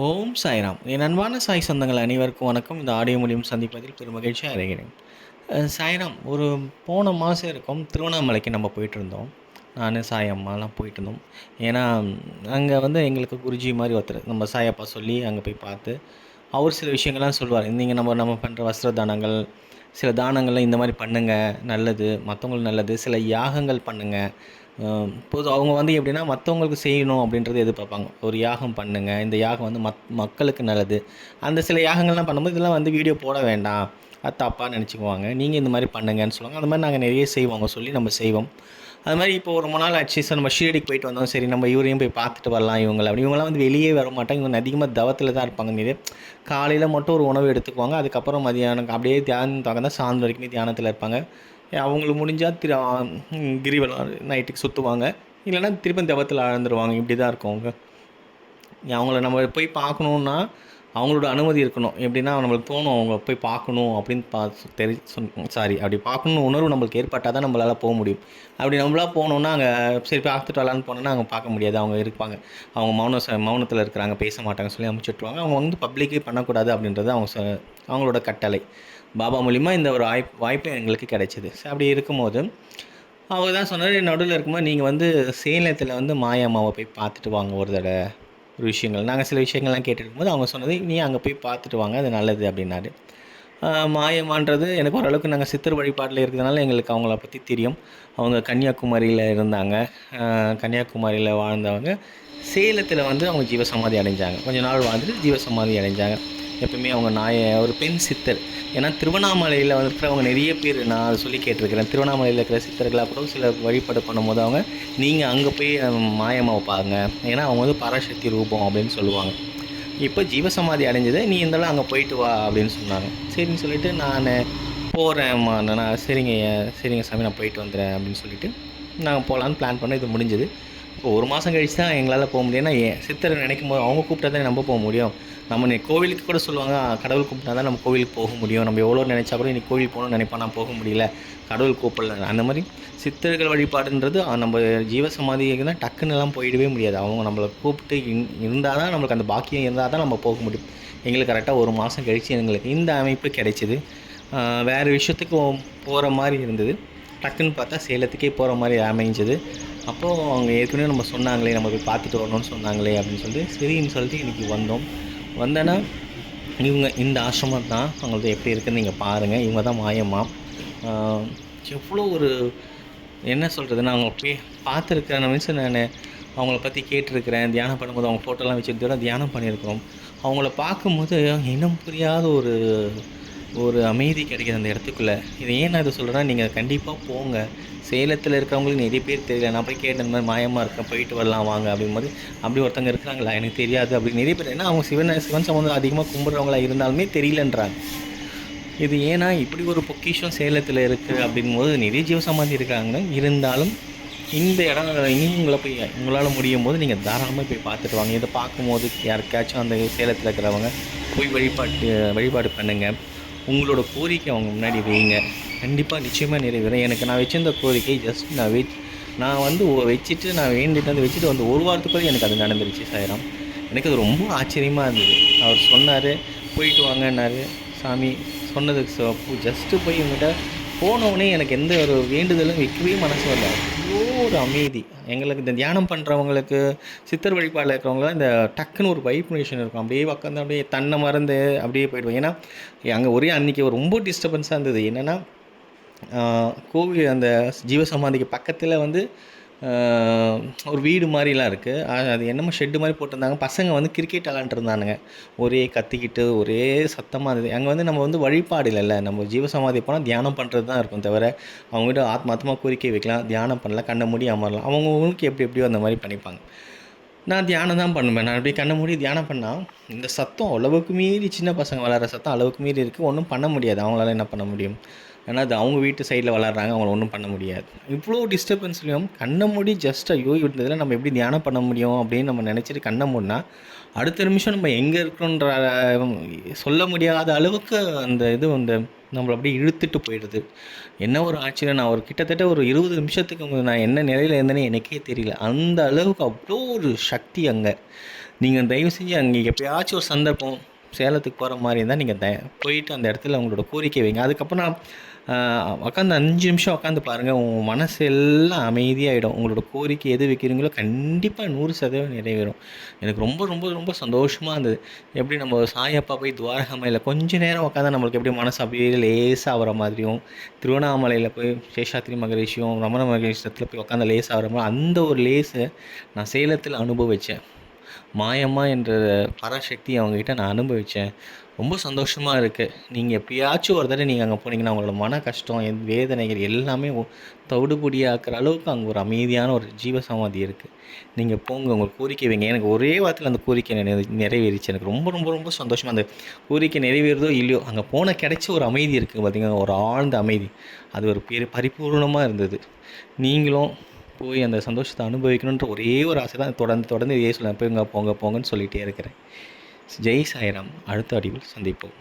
ஓம் சாய்ராம். என் அன்பான சாய் சொந்தங்கள் அனைவருக்கும் வணக்கம். இந்த ஆடியோ மூலியம் சந்திப்பதில் பெருமகிழ்ச்சி அடைகிறேன். சாய்ராம் ஒரு போன மாதம் இருக்கும் திருவண்ணாமலைக்கு நம்ம போயிட்டு இருந்தோம் நான் சாய் அம்மாலாம் போயிட்டு இருந்தோம் ஏன்னா அங்கே வந்து எங்களுக்கு குருஜி மாதிரி ஒருத்தர் நம்ம சாயப்பா சொல்லி அங்கே போய் பார்த்து அவர் சில விஷயங்கள்லாம் சொல்லுவார் நீங்கள் நம்ம நம்ம பண்ணுற வஸ்திர தானங்கள் சில தானங்கள்லாம் இந்த மாதிரி பண்ணுங்கள் நல்லது மற்றவங்களுக்கு நல்லது சில யாகங்கள் பண்ணுங்கள் பொது அவங்க வந்து எப்படின்னா மற்றவங்களுக்கு செய்யணும் அப்படின்றது எதிர்பார்ப்பாங்க. ஒரு யாகம் பண்ணுங்கள் இந்த யாகம் வந்து மத் மக்களுக்கு நல்லது. அந்த சில யாகங்கள்லாம் பண்ணும்போது இதெல்லாம் வந்து வீடியோ போட வேண்டாம். அது தப்பாக நினச்சிக்குவாங்க. நீங்கள் இந்த மாதிரி பண்ணுங்கன்னு சொல்லுவாங்க. அந்த மாதிரி நாங்கள் நிறைய செய்வோங்க சொல்லி நம்ம செய்வோம். அது மாதிரி இப்போ ஒரு மூணு நாள் ஆச்சு சார் நம்ம ஷீரடிக்கு போயிட்டு வந்தோம். சரி நம்ம இவரையும் போய் பார்த்துட்டு வரலாம் இவங்களை அப்படி இவங்களாம் வந்து வெளியே வர மாட்டாங்க. இவங்க அதிகமாக தவத்தில் தான் இருப்பாங்க. நிறைய காலையில் மட்டும் ஒரு உணவு எடுத்துக்குவாங்க. அதுக்கப்புறம் மதியானம் அப்படியே தியானம் தான் சாயந்தரம் வரைக்குமே தியானத்தில் இருப்பாங்க. அவங்களுக்கு முடிஞ்சால் திரு கிரிவலம் நைட்டுக்கு சுற்றுவாங்க இல்லைன்னா திருப்பி தவத்தில் ஆழ்ந்துருவாங்க. இப்படி தான் இருக்கும். அவங்க அவங்கள நம்ம போய் பார்க்கணுன்னா அவங்களோட அனுமதி இருக்கணும். எப்படின்னா நம்மளுக்கு தோணும் அவங்க போய் பார்க்கணும் அப்படின்னு பா தெரி சாரி அப்படி பார்க்கணுன்னு உணர்வு நம்மளுக்கு ஏற்பட்டால் தான் நம்மளால் போக முடியும். அப்படி நம்மளா போனோம்னா அங்கே சரி பார்த்துட்டு வரலான்னு போனோம்னா அங்கே பார்க்க முடியாது. அவங்க இருப்பாங்க. அவங்க மௌன ச மௌனத்தில் இருக்கிறாங்க பேச மாட்டாங்க சொல்லி அமைச்சுட்ருவாங்க அவங்க வந்து பப்ளிக்கே பண்ணக்கூடாது அப்படின்றது அவங்க ச அவங்களோட கட்டளை. பாபா மூலிமா இந்த ஒரு வாய்ப்பு வாய்ப்பு எங்களுக்கு கிடைச்சிது. அப்படி இருக்கும்போது அவர் தான் சொன்னார் நடுவில் இருக்கும்போது நீங்கள் வந்து சேலத்தில் வந்து மாயம்மாவை போய் பார்த்துட்டு வாங்க ஒரு தடவை. ஒரு விஷயங்கள். நாங்கள் சில விஷயங்கள்லாம் கேட்டுருக்கும்போது அவங்க சொன்னது நீ அங்கே போய் பார்த்துட்டு வாங்க அது நல்லது அப்படின்னாரு. மாயமான்றது எனக்கு ஓரளவுக்கு நாங்கள் சித்தர் வழிபாட்டில் இருக்கிறதுனால எங்களுக்கு அவங்கள பற்றி தெரியும். அவங்க கன்னியாகுமரியில் இருந்தாங்க. கன்னியாகுமரியில் வாழ்ந்தவங்க. சேலத்தில் வந்து அவங்க ஜீவசமாதி அடைஞ்சாங்க. கொஞ்ச நாள் வாழ்ந்துட்டு ஜீவசமாதி அடைஞ்சாங்க. எப்பவுமே அவங்க நாயை ஒரு பெண் சித்தர். ஏன்னா திருவண்ணாமலையில் இருக்கிறவங்க நிறைய பேர் நான் சொல்லி கேட்டிருக்கிறேன். திருவண்ணாமலையில் இருக்கிற சித்தர்களாக கூட சில வழிபாடு பண்ணும்போது அவங்க நீங்கள் அங்கே போய் மாயமாக வைப்பாங்க பாருங்க. ஏன்னா அவங்க வந்து பராசக்தி ரூபம் அப்படின்னு சொல்லுவாங்க. இப்போ ஜீவசமாதி அடைஞ்சது நீ இருந்தாலும் அங்கே போயிட்டு வா அப்படின்னு சொன்னாங்க. சரின்னு சொல்லிட்டு நான் போகிறேன்மா நான் சரிங்க சரிங்க சாமி நான் போயிட்டு வந்துடுறேன் அப்படின்னு சொல்லிட்டு நாங்கள் போகலான்னு பிளான் பண்ண இது முடிஞ்சது. இப்போ ஒரு மாதம் கழிச்சு தான் எங்களால் போக முடியும். ஏன்னா ஏன் சித்தரை நினைக்கும் போது அவங்க கூப்பிட்டா தான் நம்ம போக முடியும். நம்ம நீ கோவிலுக்கு கூட சொல்லுவாங்க கடவுள் கூப்பிட்டா தான் நம்ம கோவிலுக்கு போக முடியும். நம்ம எவ்வளோ நினச்சா கூட இன்னைக்கு கோவில் போகணும்னு நினைப்போம் நான் போக முடியல. கடவுள் கூப்பிடல. அந்த மாதிரி சித்தர்கள் வழிபாடுன்றது நம்ம ஜீவசமாதிக்கு தான் டக்குன்னுலாம் போயிடவே முடியாது. அவங்க நம்மளை கூப்பிட்டு இருந்தால் தான் நம்மளுக்கு அந்த பாக்கியம் இருந்தால் தான் நம்ம போக முடியும். எங்களுக்கு கரெக்டாக ஒரு மாதம் கழிச்சு எங்களுக்கு இந்த அமைப்பு கிடைச்சிது. வேறு விஷயத்துக்கு போகிற மாதிரி இருந்தது. டக்குன்னு பார்த்தா சேலத்துக்கே போகிற மாதிரி அமைஞ்சது. அப்போது அவங்க ஏற்கனவே நம்ம சொன்னாங்களே நம்ம போய் பார்த்துட்டு வரணும்னு சொன்னாங்களே அப்படின்னு சொல்லிட்டு சரின்னு சொல்லிட்டு இன்றைக்கி வந்தோம். வந்தேன்னா இவங்க இந்த ஆசிரமம் தான் அவங்களது எப்படி இருக்குதுன்னு நீங்கள் பாருங்கள் இவங்க தான் மாயம்மா. எவ்வளோ ஒரு என்ன சொல்கிறது நான் அவங்க போய் பார்த்துருக்கிறேன் மீன்ஸ் நான் அவங்கள பற்றி கேட்டிருக்கிறேன். தியானம் பண்ணும்போது அவங்க ஃபோட்டோலாம் வச்சுருந்தோட தியானம் பண்ணியிருக்கிறோம். அவங்கள பார்க்கும்போது இனம் புரியாத ஒரு ஒரு அமைதி கிடைக்குது அந்த இடத்துக்குள்ளே. இது ஏன் நான் இதை சொல்கிறேன்னா நீங்கள் கண்டிப்பாக போங்க. சேலத்தில் இருக்கிறவங்களுக்கு நிறைய பேர் தெரியல. நான் போய் கேட்டேன் இந்த மாதிரி மாயமாக இருக்கேன் போயிட்டு வரலாம் வாங்க அப்படிங்கும்போது அப்படி ஒருத்தங்க இருக்கிறாங்களா? எனக்கு தெரியாது. அப்படி நிறைய பேர் ஏன்னா அவங்க சிவன் சிவன் சம்பந்தம் அதிகமாக கும்பிட்றவங்களா இருந்தாலுமே தெரியலன்றாங்க. இது ஏன்னா இப்படி ஒரு பொக்கிஷம் சேலத்தில் இருக்குது அப்படிங்கும்போது நிறைய ஜீவசமாதி இருக்காங்க. இருந்தாலும் இந்த இடம் இனியும் உங்களை போய் உங்களால் முடியும் போது நீங்கள் தாராளமாக போய் பார்த்துட்டு வாங்க. இதை பார்க்கும்போது யாருக்காச்சும் அந்த சேலத்தில் இருக்கிறவங்க போய் வழிபாட்டு வழிபாடு பண்ணுங்கள் உங்களோட கோரிக்கை அவங்க முன்னாடி வைங்க. கண்டிப்பாக நிச்சயமாக நிறைவேறும். எனக்கு நான் வச்சிருந்த கோரிக்கை ஜஸ்ட் நான் வெச் நான் வந்து வச்சுட்டு நான் வேண்டிட்டு வந்து வச்சுட்டு வந்து ஒரு வாரத்துக்குள்ளே எனக்கு அது நடந்துருச்சு சாயிரம். எனக்கு அது ரொம்ப ஆச்சரியமாக இருந்தது. அவர் சொன்னார் போயிட்டு வாங்கன்னாரு. சாமி சொன்னதுக்கு ஜஸ்ட்டு போய் இவங்ககிட்ட போனவுடனே எனக்கு எந்த ஒரு வேண்டுதலும் வைக்கவே மனசு வரல. அவ்வளோ ஒரு அமைதி. எங்களுக்கு இந்த தியானம் பண்ணுறவங்களுக்கு சித்தர் வழிபாடில் இருக்கிறவங்களாம் இந்த டக்குன்னு ஒரு வைப்ரேஷன் இருக்கும். அப்படியே உட்காந்து அப்படியே தன்னை மறந்து அப்படியே போயிடுவோம். ஏன்னா அங்கே ஒரே அன்றைக்கி ரொம்ப டிஸ்டர்பன்ஸாக இருந்தது. என்னென்னா கோவில் அந்த ஜீவசமாதிக்கு பக்கத்தில் வந்து ஒரு வீடு மாதிரிலாம் இருக்குது அது என்னமோ ஷெட்டு மாதிரி போட்டிருந்தாங்க. பசங்க வந்து கிரிக்கெட் விளாண்டுருந்தானுங்க ஒரே கத்திக்கிட்டு ஒரே சத்தமாக இருந்தது. அங்கே வந்து நம்ம வந்து வழிபாடு இல்லைல்ல. நம்ம ஜீவசமாதி போனால் தியானம் பண்ணுறது தான் இருக்கும் தவிர அவங்ககிட்ட ஆத்மாத்தமாக கோரிக்கை வைக்கலாம். தியானம் பண்ணலாம். கண்ணை மூடி அமரலாம். அவங்கவுங்களுக்கு எப்படி எப்படியோ அந்த மாதிரி பண்ணிப்பாங்க. நான் தியானம் தான் பண்ணுவேன். நான் அப்படியே கண்ணை மூடி தியானம் பண்ணால் இந்த சத்தம் அளவுக்கு மீறி சின்ன பசங்க விளாட்ற சத்தம் அளவுக்கு மீறி இருக்குது ஒன்றும் பண்ண முடியாது. அவங்களால என்ன பண்ண முடியும்? ஏன்னா அது அவங்க வீட்டு சைடில் விளாட்றாங்க அவங்கள ஒன்றும் பண்ண முடியாது. இவ்வளோ டிஸ்டர்பன்ஸ்லையும் கண்ணை மூடி ஜஸ்ட் ஐயோ இருந்ததில் நம்ம எப்படி தியானம் பண்ண முடியும் அப்படின்னு நம்ம நினச்சிட்டு கண்ணை மூடினா அடுத்த நிமிஷம் நம்ம எங்கே இருக்கிறோன்ற சொல்ல முடியாத அளவுக்கு அந்த இது அந்த நம்மளை அப்படியே இழுத்துட்டு போயிடுது. என்ன ஒரு ஆச்சரியம் நான் ஒரு கிட்டத்தட்ட ஒரு இருபது நிமிஷத்துக்கு நான் என்ன நிலையில் இருந்தேனே எனக்கே தெரியல. அந்த அளவுக்கு அவ்வளோ ஒரு சக்தி அங்கே. நீங்கள் தயவு செஞ்சு அங்கே எப்பயாச்சும் ஒரு சந்தர்ப்பம் சேலத்துக்கு போகிற மாதிரி இருந்தால் நீங்கள் த போயிட்டு அந்த இடத்துல உங்களோட கோரிக்கை வைங்க. அதுக்கப்புறம் நான் உட்காந்து அஞ்சு நிமிஷம் உட்காந்து பாருங்கள் உங்கள் மனசு எல்லாம் அமைதியாகிடும் உங்களோட கோரிக்கை எது வைக்கிறீங்களோ கண்டிப்பாக நூறு சதவீதம் நிறைவேறும். எனக்கு ரொம்ப ரொம்ப ரொம்ப சந்தோஷமாக இருந்தது. எப்படி நம்ம சாயப்பா போய் துவாரகமலையில் கொஞ்ச நேரம் உட்காந்து நம்மளுக்கு எப்படி மனசு அப்படியே லேசாக ஆகிற மாதிரியும் திருவண்ணாமலையில் போய் சேஷாத்ரி மகரிஷியும் ரமண மகரிஷத்தில் போய் உட்காந்து லேசாக ஆகிற மாதிரி அந்த ஒரு லேஸை நான் சேலத்தில் அனுபவித்தேன் மாயம்மா என்ற பராசக்தி அவங்ககிட்ட நான் அனுபவித்தேன் ரொம்ப சந்தோஷமாக இருக்குது நீங்கள் எப்பயாச்சும் ஒரு தடவை நீங்கள் அங்கே போனீங்கன்னா உங்களோட மன கஷ்டம் என் வேதனைகள் எல்லாமே ஒ- தவிடுபொடியாக்குற அளவுக்கு அங்கே ஒரு அமைதியான ஒரு ஜீவசமாதி இருக்குது நீங்கள் போங்க உங்கள் கோரிக்கை வைங்க. எனக்கு ஒரே வாரத்தில் அந்த கோரிக்கை நிறைவேறிச்சு. எனக்கு ரொம்ப ரொம்ப ரொம்ப சந்தோஷமாக அந்த கோரிக்கை நிறைவேறுதோ இல்லையோ அங்கே போன கிடைச்ச ஒரு அமைதி இருக்குது பார்த்தீங்கன்னா ஒரு ஆழ்ந்த அமைதி. அது ஒரு பெரிய பரிபூர்ணமாக இருந்தது. நீங்களும் போய் அந்த சந்தோஷத்தை அனுபவிக்கணுன்ற ஒரே ஒரு ஆசை தான் தொடர்ந்து தொடர்ந்து இதே போய் போங்க போங்க போங்கன்னு சொல்லிகிட்டே இருக்கிறேன். ஜெய் சாய்ராம் அடுத்த அடிவில் சந்திப்போம்.